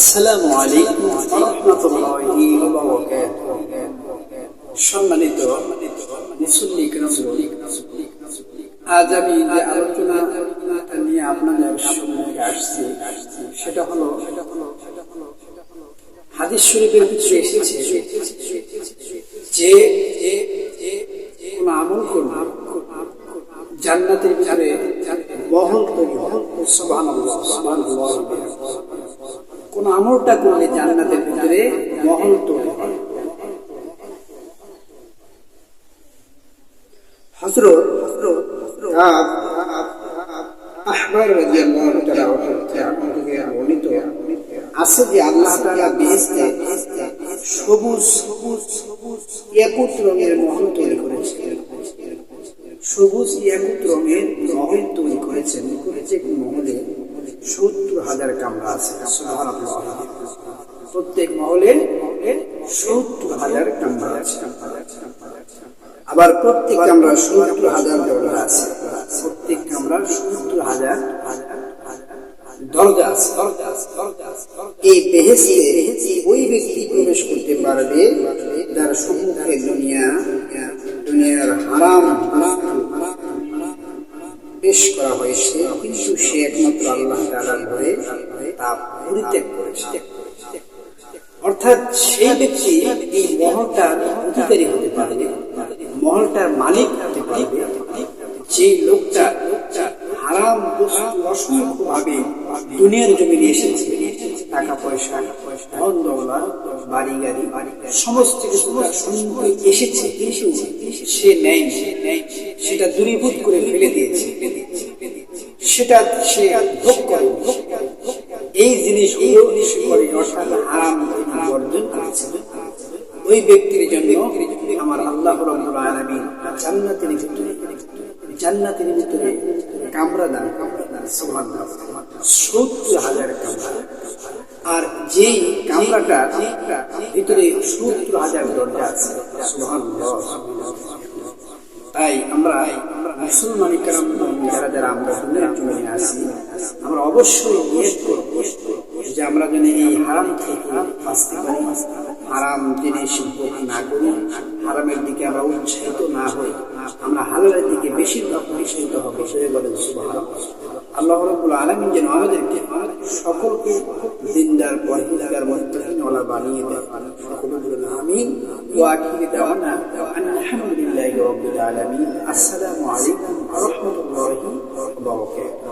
আসসালামু আলাইকুম রহমতুল্লাহি সম্মানিত মুসল্লি কিরামগণ, আজ আমি যে আলোচনা নিয়ে আপনাদের সামনে আসছি সেটা হলো হাদিস শরীফের ভিতরে এসেছে যে কোন আমল করবে জান্নাতের ভিতরে মহল তৈরি সুবহানাল্লাহ সুবহানাল্লাহ। কোন আমলটা করলে জান্নাতের ভিতরে মহল তৈরি হয়। আছে যে আল্লাহ সবুজ সবুজ সবুজ ইয়াকুত রঙের মহল তৈরি করেছেন সবুজ রঙের তৈরি করেছেন করেছে মহলে সত্তর কামরা আছে। প্রত্যেক মহলে সত্তর হাজার কামরা আছে। আবার প্রত্যেক কামরা সত্তর হাজার দরজা আছে। প্রত্যেক কামরা সত্তর হাজার দরজা আছে। এই বেহেস্তে ওই ব্যক্তি প্রবেশ করতে পারবে যার সম্মুখে দুনিয়া, দুনিয়ার হারাম পেশ করা হয়েছে, কিন্তু সে একমাত্র আল্লাহ তাআলার ভয়ে তা পরিত্যাগ করেছে। অর্থাৎ সেই ব্যক্তি এই মহলটার অধিকারী হতে পারবে, মহলটার মালিক হতে পারবে। যে লোকটা হারাম বস্তু অসংখ্য ভাবে দুনিয়ার জমিনে এসেছে, টাকা পয়সা ধন দৌলত বাড়ি গাড়ি সমস্ত কিছু এসেছে কিন্তু সে নেয় সেটা দূরীভূত করে ফেলে দিয়েছে। সেটা সে ভোগ করে এই জিনিসগুলো করে অর্থাৎ হারাম বর্জন করেছেন ওই ব্যক্তির জন্য আমার আল্লাহ রব্বুল আলামিন জান্নাতের ভিতরে জান্নাতের ভিতরে কামরা দান সুবহানাল্লাহ। সত্তর হাজার কামরা। আর যেই কামরাটা ভিতরে সত্তর হাজার দরজা আছে। তাই আমরা মুসলমান যারা যারা আমরা দুনিয়ার জমিনে আছি, আমরা অবশ্যই নিয়ত করব যে আমরা যেন এই হারাম থেকে বাঁচতে পারি, হারাম জিনিস না করি, হারামের দিকে আমরা উৎসাহিত না হই, আমরা হালালের দিকে বেশিরভাগ উৎসাহিত হব, সে বলেন সুবহানাল্লাহ। আল্লাহ রাব্বুল আলামিন যেন আমাদেরকে সকলকে দিনদার পরহিদার মুত্তাকিনওয়ালা বানিয়ে দেয় সকলে বলুন আমিন ওয়া আখিরি দাওয়ানা আলহামদুলিল্লাহি রাব্বিল আলামিন আসসালামু আলাইকুম ওয়া রাহমাতুল্লাহি ওয়া বারাকাতুহু